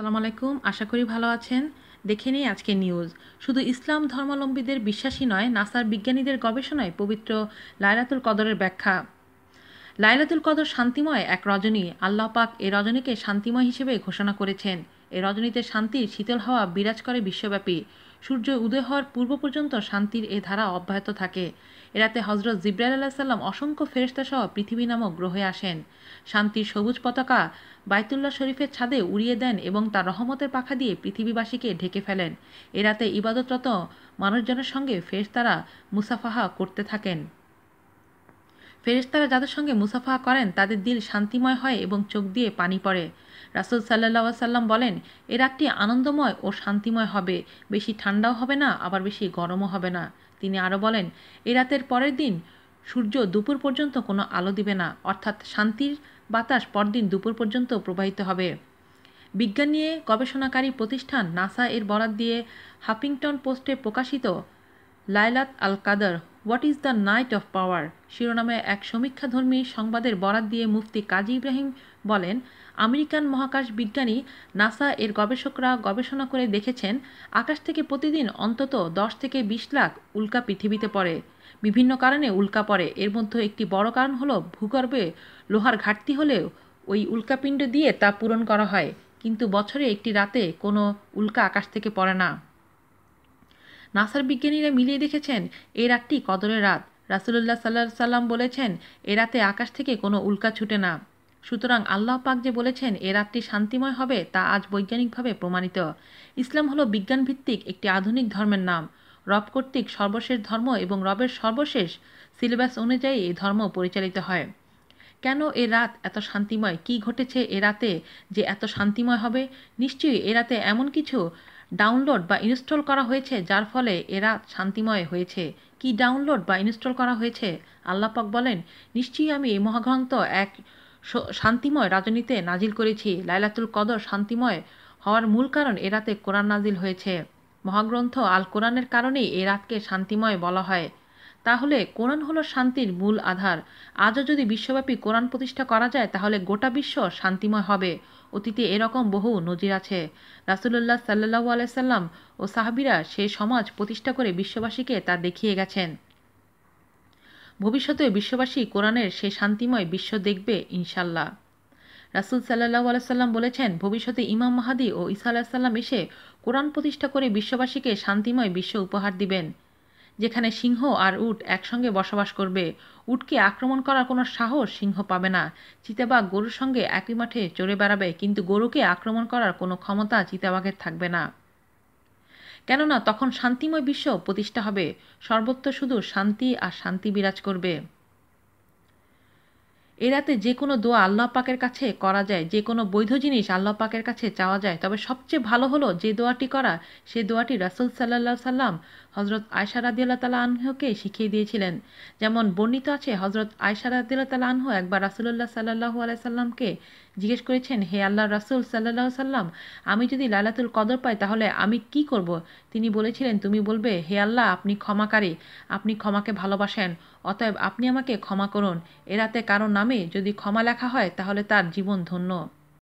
সালাম আলাইকুম, আশা করি ভালো আছেন। দেখে নিই আজকে নিউজ। শুধু ইসলাম ধর্মাবলম্বীদের বিশ্বাসী নয়, নাসার বিজ্ঞানীদের গবেষণায় পবিত্র লাইলাতুল কদরের ব্যাখ্যা। লাইলাতুল কদর শান্তিময় এক রজনী। আল্লাহ পাক এ রজনীকে শান্তিময় হিসেবে ঘোষণা করেছেন। এ রজনীতে শান্তির শীতল হাওয়া বিরাজ করে বিশ্বব্যাপী। সূর্য উদয় হওয়ার পূর্ব পর্যন্ত শান্তির এ ধারা অব্যাহত থাকে। এরাতে হজরত জিব্রাইল আল্লাহ সাল্লাম অসংখ্য ফেরেস্তাসহ পৃথিবী নামক গ্রহে আসেন। শান্তির সবুজ পতাকা বাইতুল্লাহ শরীফের ছাদে উড়িয়ে দেন এবং তার রহমতের পাখা দিয়ে পৃথিবীবাসীকে ঢেকে ফেলেন। এরাতে ইবাদতরত মানুষজনের সঙ্গে ফেরেস্তারা মুসাফাহা করতে থাকেন। ফেরেস্তারা যাদের সঙ্গে মুসাফা করেন, তাদের দিল শান্তিময় হয় এবং চোখ দিয়ে পানি পড়ে। রাসুল সাল্লাহ সাল্লাম বলেন, এ রাতটি আনন্দময় ও শান্তিময় হবে। বেশি ঠান্ডাও হবে না, আবার বেশি গরমও হবে না। তিনি আরও বলেন, এ রাতের পরের দিন সূর্য দুপুর পর্যন্ত কোনো আলো দিবে না, অর্থাৎ শান্তির বাতাস পরদিন দুপুর পর্যন্ত প্রবাহিত হবে। বিজ্ঞান নিয়ে গবেষণাকারী প্রতিষ্ঠান নাসা এর বরাত দিয়ে হাফিংটন পোস্টে প্রকাশিত লাইলাত আল কাদার what is the night of power? শিরোনামে এক সমীক্ষাধর্মী সংবাদের বরাত দিয়ে মুফতি কাজী ইব্রাহিম বলেন, আমেরিকান মহাকাশ বিজ্ঞানী নাসা এর গবেষকরা গবেষণা করে দেখেছেন, আকাশ থেকে প্রতিদিন অন্তত দশ থেকে বিশ লাখ উল্কা পৃথিবীতে পড়ে। বিভিন্ন কারণে উল্কা পড়ে। এর মধ্যে একটি বড় কারণ হলো ভূগর্ভে লোহার ঘাটতি হলেও ওই উল্কাপিণ্ড দিয়ে তা পূরণ করা হয়। কিন্তু বছরে একটি রাতে কোনো উল্কা আকাশ থেকে পড়ে না। নাসার বিজ্ঞানীরা মিলিয়ে দেখেছেন এই রাতটি কদরের রাত। রাসুলুল্লাহ সাল্লাহ সাল্লাম বলেছেন, এ রাতে আকাশ থেকে কোনো উল্কা ছুটে না। সুতরাং আল্লাহ পাক যে বলেছেন, এ রাতটি শান্তিময় হবে, তা আজ বৈজ্ঞানিকভাবে প্রমাণিত। ইসলাম হলো বিজ্ঞানভিত্তিক একটি আধুনিক ধর্মের নাম। রব কর্তৃক সর্বশেষ ধর্ম এবং রবের সর্বশেষ সিলেবাস অনুযায়ী এই ধর্ম পরিচালিত হয়। কেন এ রাত এত শান্তিময়? কি ঘটেছে এ রাতে যে এত শান্তিময় হবে? নিশ্চয়ই এ রাতে এমন কিছু ডাউনলোড বা ইনস্টল করা হয়েছে, যার ফলে এরা শান্তিময় হয়েছে। কি ডাউনলোড বা ইনস্টল করা হয়েছে? আল্লাপাক বলেন, নিশ্চয়ই আমি এই মহাগ্রন্থ এক শান্তিময় রাজনীতিতে নাজিল করেছি। লাইলাতুল কদর শান্তিময় হওয়ার মূল কারণ এ রাতে কোরআন নাজিল হয়েছে। মহাগ্রন্থ আল কোরআনের কারণেই এ রাতকে শান্তিময় বলা হয়। তাহলে কোরআন হলো শান্তির মূল আধার। আজও যদি বিশ্বব্যাপী কোরআন প্রতিষ্ঠা করা যায়, তাহলে গোটা বিশ্ব শান্তিময় হবে। অতীতে এরকম বহু নজির আছে। রাসুল্লাহ সাল্লাহ আলাইসাল্লাম ও সাহাবিরা সে সমাজ প্রতিষ্ঠা করে বিশ্ববাসীকে তা দেখিয়ে গেছেন। ভবিষ্যতে বিশ্ববাসী কোরআনের সে শান্তিময় বিশ্ব দেখবে ইনশাল্লাহ রাসুল সাল্লাহ আলাইসাল্লাম বলেছেন, ভবিষ্যতে ইমাম মাহাদি ও ইসা আলাহিসাল্লাম এসে কোরআন প্রতিষ্ঠা করে বিশ্ববাসীকে শান্তিময় বিশ্ব উপহার দিবেন। যেখানে সিংহ আর উট একসঙ্গে বসবাস করবে। উটকে আক্রমণ করার কোনো সাহস সিংহ পাবে না। চিতাবাঘ গরুর সঙ্গে একই মাঠে চড়ে বেড়াবে, কিন্তু গরুকে আক্রমণ করার কোনো ক্ষমতা চিতাবাঘের থাকবে না। কেননা তখন শান্তিময় বিশ্ব প্রতিষ্ঠা হবে। সর্বত্র শুধু শান্তি আর শান্তি বিরাজ করবে। এ রাতে যে কোনো দোয়া আল্লাহ পাকের কাছে করা যায়, যে কোনো বৈধ জিনিস আল্লাহ পাকের কাছে চাওয়া যায়। তবে সবচেয়ে ভালো হলো যে দোয়াটি করা, সে দোয়াটি রাসুল সাল্লাহ সাল্লাম হজরত আয়সা রাদিয়াল্লাহ তালা আনহুকে শিখিয়ে দিয়েছিলেন। যেমন বর্ণিত আছে হজরত আয়সা রাদিয়াল্লাহ তালা আনহু একবার রাসুল্লাহ সাল্লাহু আলাইসাল্লামকে জিজ্ঞেস করেছেন, হে আল্লাহ রাসুল সাল্লাহ সাল্লাম আমি যদি লালাতুল কদর পাই তাহলে আমি কি করব? তিনি বলেছিলেন, তুমি বলবে, হে আল্লাহ, আপনি ক্ষমাকারী, আপনি ক্ষমাকে ভালোবাসেন, অতএব আপনি আমাকে ক্ষমা করুন। এরাতে কারও নামে যদি ক্ষমা লেখা হয় তাহলে তার জীবন ধন্য।